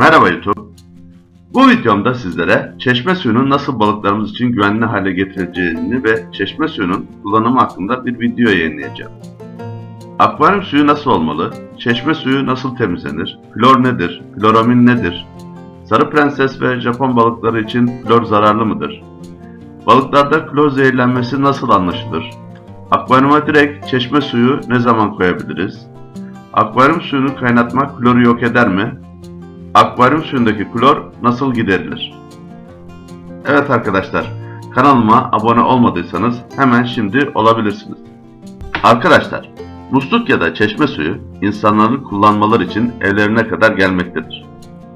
Merhaba YouTube. Bu videomda sizlere çeşme suyunun nasıl balıklarımız için güvenli hale getirileceğini ve çeşme suyunun kullanımı hakkında bir video yayınlayacağım. Akvaryum suyu nasıl olmalı? Çeşme suyu nasıl temizlenir? Klor nedir? Kloramin nedir? Sarı prenses ve Japon balıkları için klor zararlı mıdır? Balıklarda klor zehirlenmesi nasıl anlaşılır? Akvaryuma direkt çeşme suyu ne zaman koyabiliriz? Akvaryum suyunu kaynatmak kloru yok eder mi? Akvaryum suyundaki klor nasıl giderilir? Evet arkadaşlar, kanalıma abone olmadıysanız hemen şimdi olabilirsiniz. Arkadaşlar, musluk ya da çeşme suyu insanların kullanmaları için evlerine kadar gelmektedir.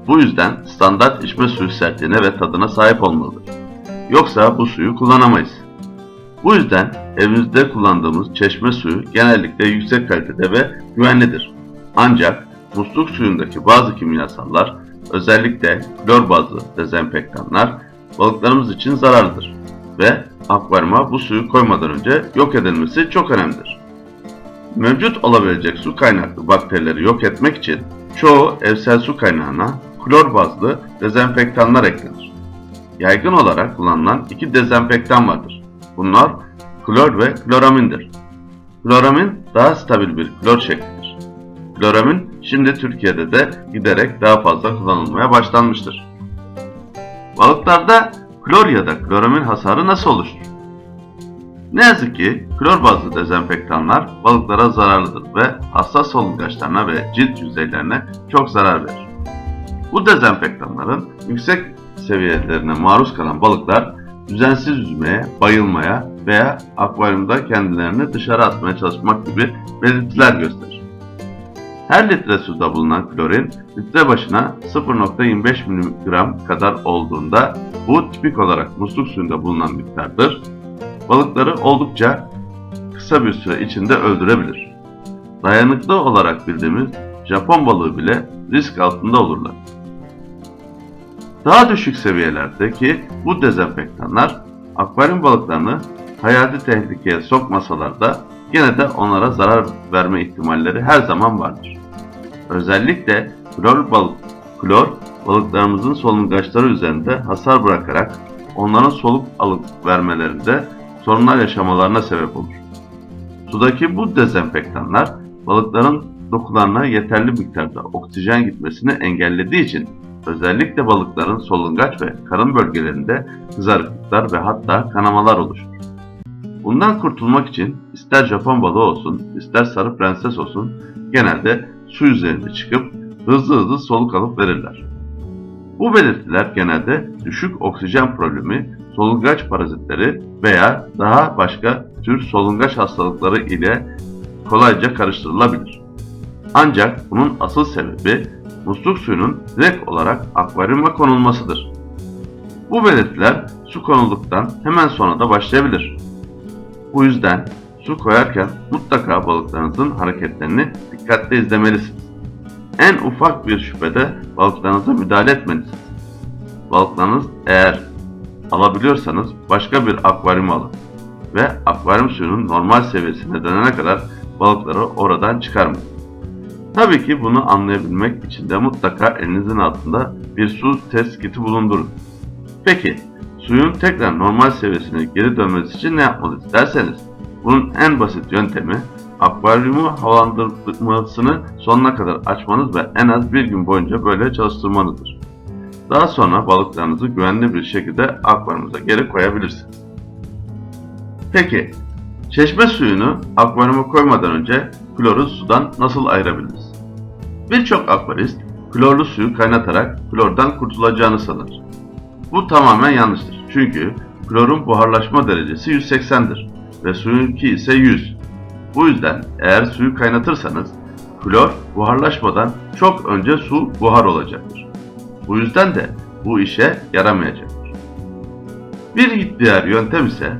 Bu yüzden standart içme suyu sertliğine ve tadına sahip olmalıdır. Yoksa bu suyu kullanamayız. Bu yüzden evinizde kullandığımız çeşme suyu genellikle yüksek kalitede ve güvenlidir. Ancak musluk suyundaki bazı kimyasallar, özellikle klor bazlı dezenfektanlar balıklarımız için zararlıdır ve akvaryuma bu suyu koymadan önce yok edilmesi çok önemlidir. Mevcut olabilecek su kaynaklı bakterileri yok etmek için çoğu evsel su kaynağına klor bazlı dezenfektanlar eklenir. Yaygın olarak kullanılan iki dezenfektan vardır. Bunlar klor ve kloramindir. Kloramin daha stabil bir klor şeklidir. Kloramin şimdi Türkiye'de de giderek daha fazla kullanılmaya başlanmıştır. Balıklarda klor ya da kloramin hasarı nasıl oluşur? Ne yazık ki klor bazlı dezenfektanlar balıklara zararlıdır ve hassas solungaçlarına ve cilt yüzeylerine çok zarar verir. Bu dezenfektanların yüksek seviyelerine maruz kalan balıklar düzensiz yüzmeye, bayılmaya veya akvaryumda kendilerini dışarı atmaya çalışmak gibi belirtiler gösterir. Her litre suda bulunan klorin litre başına 0.25 mg kadar olduğunda bu tipik olarak musluk suyunda bulunan miktardır. Balıkları oldukça kısa bir süre içinde öldürebilir. Dayanıklı olarak bildiğimiz Japon balığı bile risk altında olurlar. Daha düşük seviyelerdeki bu dezenfektanlar akvaryum balıklarını hayati tehlikeye sokmasalar da gene de onlara zarar verme ihtimalleri her zaman vardır. Özellikle klor balık, klor balıklarımızın solungaçları üzerinde hasar bırakarak onların soluk alıp vermelerinde sorunlar yaşamalarına sebep olur. Sudaki bu dezenfektanlar balıkların dokularına yeterli miktarda oksijen gitmesini engellediği için özellikle balıkların solungaç ve karın bölgelerinde kızarıklıklar ve hatta kanamalar oluşur. Bundan kurtulmak için ister Japon balığı olsun, ister sarı prenses olsun genelde su üzerine çıkıp hızlı hızlı soluk alıp verirler. Bu belirtiler genelde düşük oksijen problemi, solungaç parazitleri veya daha başka tür solungaç hastalıkları ile kolayca karıştırılabilir. Ancak bunun asıl sebebi musluk suyunun direkt olarak akvaryuma konulmasıdır. Bu belirtiler su konulduktan hemen sonra da başlayabilir. Bu yüzden su koyarken mutlaka balıklarınızın hareketlerini dikkatle izlemelisiniz. En ufak bir şüphede balıklarınıza müdahale etmelisiniz. Balıklarınız eğer alabiliyorsanız başka bir akvaryum alın ve akvaryum suyunun normal seviyesine dönene kadar balıkları oradan çıkarmayın. Tabii ki bunu anlayabilmek için de mutlaka elinizin altında bir su test kiti bulundurun. Peki, suyun tekrar normal seviyesine geri dönmesi için ne yapmalıyız derseniz, bunun en basit yöntemi akvaryumu havalandırmasını sonuna kadar açmanız ve en az bir gün boyunca böyle çalıştırmanızdır. Daha sonra balıklarınızı güvenli bir şekilde akvaryumuza geri koyabilirsiniz. Peki, çeşme suyunu akvaryuma koymadan önce kloru sudan nasıl ayırabiliriz? Birçok akvarist klorlu suyu kaynatarak klordan kurtulacağını sanır. Bu tamamen yanlıştır. Çünkü klorun buharlaşma derecesi 180'dir ve suyunki ise 100. Bu yüzden eğer suyu kaynatırsanız klor buharlaşmadan çok önce su buhar olacaktır. Bu yüzden de bu işe yaramayacaktır. Bir diğer yöntem ise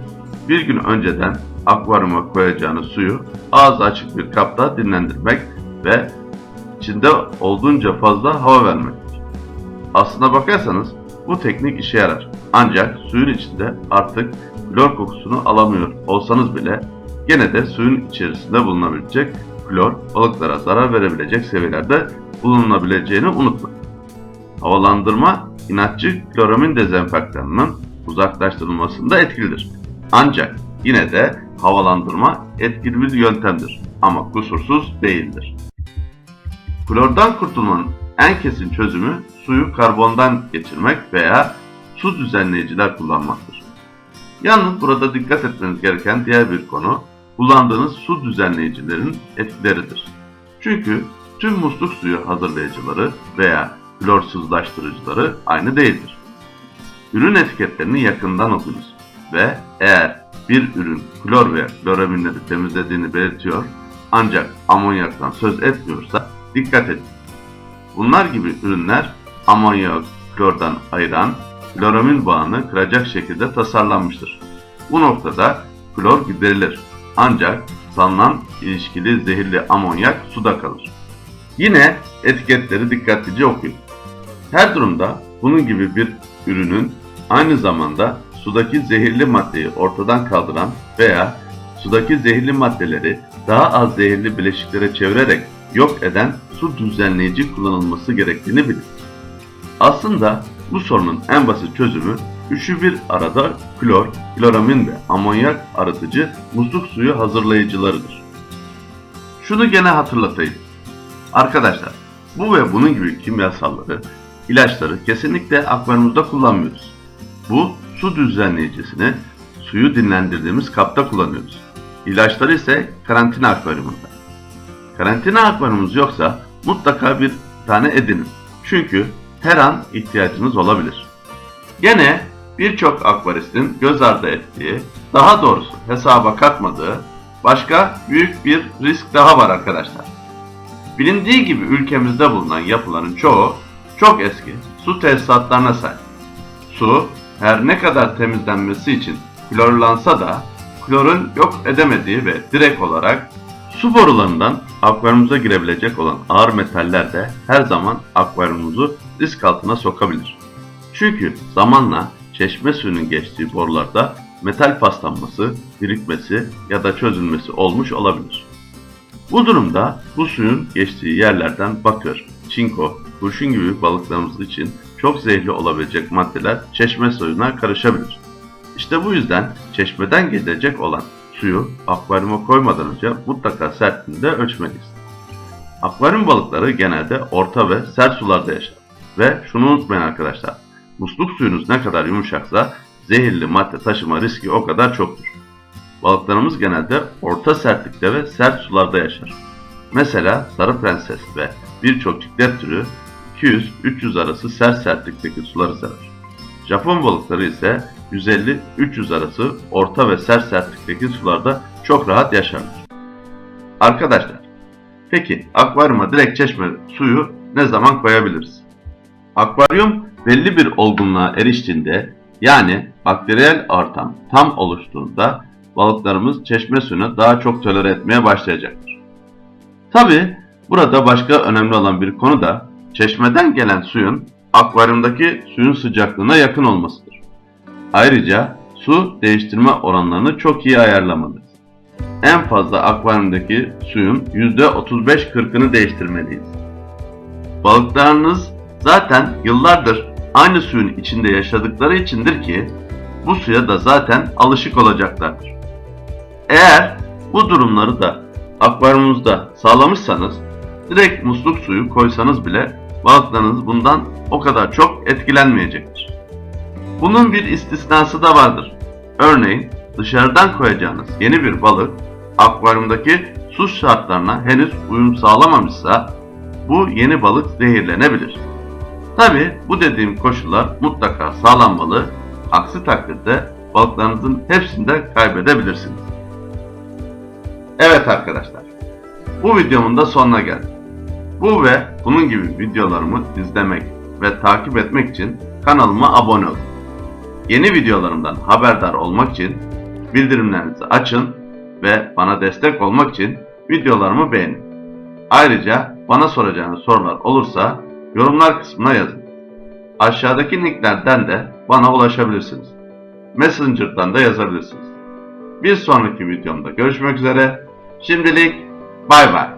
bir gün önceden akvaryuma koyacağınız suyu ağzı açık bir kapta dinlendirmek ve içinde olduğunca fazla hava vermektir. Aslına bakarsanız bu teknik işe yarar. Ancak suyun içinde artık klor kokusunu alamıyor olsanız bile gene de suyun içerisinde bulunabilecek klor balıklara zarar verebilecek seviyelerde bulunabileceğini unutmayın. havalandırma inatçı kloramin dezenfektanının uzaklaştırılmasında etkilidir. Ancak yine de havalandırma etkili bir yöntemdir ama kusursuz değildir. Klordan kurtulmanın en kesin çözümü suyu karbondan geçirmek veya su düzenleyiciler kullanmaktır. Yalnız burada dikkat etmeniz gereken diğer bir konu kullandığınız su düzenleyicilerin etkileridir. Çünkü tüm musluk suyu hazırlayıcıları veya klorsuzlaştırıcıları aynı değildir. Ürün etiketlerini yakından okuyunuz ve eğer bir ürün klor veya kloraminleri temizlediğini belirtiyor ancak amonyaktan söz etmiyorsa dikkat edin. Bunlar gibi ürünler amonyak klordan ayıran kloramin bağını kıracak şekilde tasarlanmıştır. Bu noktada klor giderilir ancak sanılan ilişkili zehirli amonyak suda kalır. Yine etiketleri dikkatlice okuyun. Her durumda bunun gibi bir ürünün aynı zamanda sudaki zehirli maddeyi ortadan kaldıran veya sudaki zehirli maddeleri daha az zehirli bileşiklere çevirerek yok eden su düzenleyici kullanılması gerektiğini bilir. Aslında bu sorunun en basit çözümü üçü bir arada klor, kloramin ve amonyak arıtıcı musluk suyu hazırlayıcılarıdır. Şunu gene hatırlatayım. Arkadaşlar bu ve bunun gibi kimyasalları, ilaçları kesinlikle akvaryumumuzda kullanmıyoruz. Bu su düzenleyicisini suyu dinlendirdiğimiz kapta kullanıyoruz. İlaçları ise karantina akvaryumunda. Karantina akvaryumunuz yoksa mutlaka bir tane edinin. Çünkü her an ihtiyacınız olabilir. Gene birçok akvaristin göz ardı ettiği, daha doğrusu hesaba katmadığı başka büyük bir risk daha var arkadaşlar. Bilindiği gibi ülkemizde bulunan yapıların çoğu çok eski su tesisatlarına sahip. Su her ne kadar temizlenmesi için klorlansa da klorun yok edemediği ve direkt olarak su borularından akvaryumumuza girebilecek olan ağır metaller de her zaman akvaryumumuzu risk altına sokabilir. Çünkü zamanla çeşme suyunun geçtiği borularda metal paslanması, birikmesi ya da çözülmesi olmuş olabilir. Bu durumda bu suyun geçtiği yerlerden bakır, çinko, kurşun gibi balıklarımız için çok zehirli olabilecek maddeler çeşme suyuna karışabilir. İşte bu yüzden çeşmeden gelecek olan suyu akvaryuma koymadan önce mutlaka sertliğinde ölçmeliyiz. Akvaryum balıkları genelde orta ve sert sularda yaşar. Ve şunu unutmayın arkadaşlar, musluk suyunuz ne kadar yumuşaksa zehirli madde taşıma riski o kadar çoktur. Balıklarımız genelde orta sertlikte ve sert sularda yaşar. Mesela sarı prenses ve birçok ciklet türü 200-300 arası sert sertlikteki suları sever. Japon balıkları ise 150-300 arası orta ve sert sertlikteki sularda çok rahat yaşarlar. Arkadaşlar, peki akvaryuma direkt çeşme suyu ne zaman koyabiliriz? Akvaryum belli bir olgunluğa eriştiğinde yani bakteriyel ortam tam oluştuğunda balıklarımız çeşme suyunu daha çok tolere etmeye başlayacaktır. Tabi burada başka önemli olan bir konu da çeşmeden gelen suyun akvaryumdaki suyun sıcaklığına yakın olmasıdır. Ayrıca su değiştirme oranlarını çok iyi ayarlamalıyız. En fazla akvaryumdaki suyun %35-40'ını değiştirmeliyiz. Balıklarınız zaten yıllardır aynı suyun içinde yaşadıkları içindir ki bu suya da zaten alışık olacaklardır. Eğer bu durumları da akvaryumunuzda sağlamışsanız direkt musluk suyu koysanız bile balıklarınız bundan o kadar çok etkilenmeyecektir. Bunun bir istisnası da vardır. Örneğin dışarıdan koyacağınız yeni bir balık akvaryumdaki su şartlarına henüz uyum sağlamamışsa bu yeni balık zehirlenebilir. Tabi bu dediğim koşullar mutlaka sağlanmalı, aksi takdirde balıklarınızın hepsini de kaybedebilirsiniz. Evet arkadaşlar, bu videomun da sonuna geldim. Bu ve bunun gibi videolarımı izlemek ve takip etmek için kanalıma abone olun. Yeni videolarımdan haberdar olmak için bildirimlerinizi açın ve bana destek olmak için videolarımı beğenin. Ayrıca bana soracağınız sorular olursa yorumlar kısmına yazın. Aşağıdaki linklerden de bana ulaşabilirsiniz. Messenger'dan da yazabilirsiniz. Bir sonraki videomda görüşmek üzere. Şimdilik bay bay.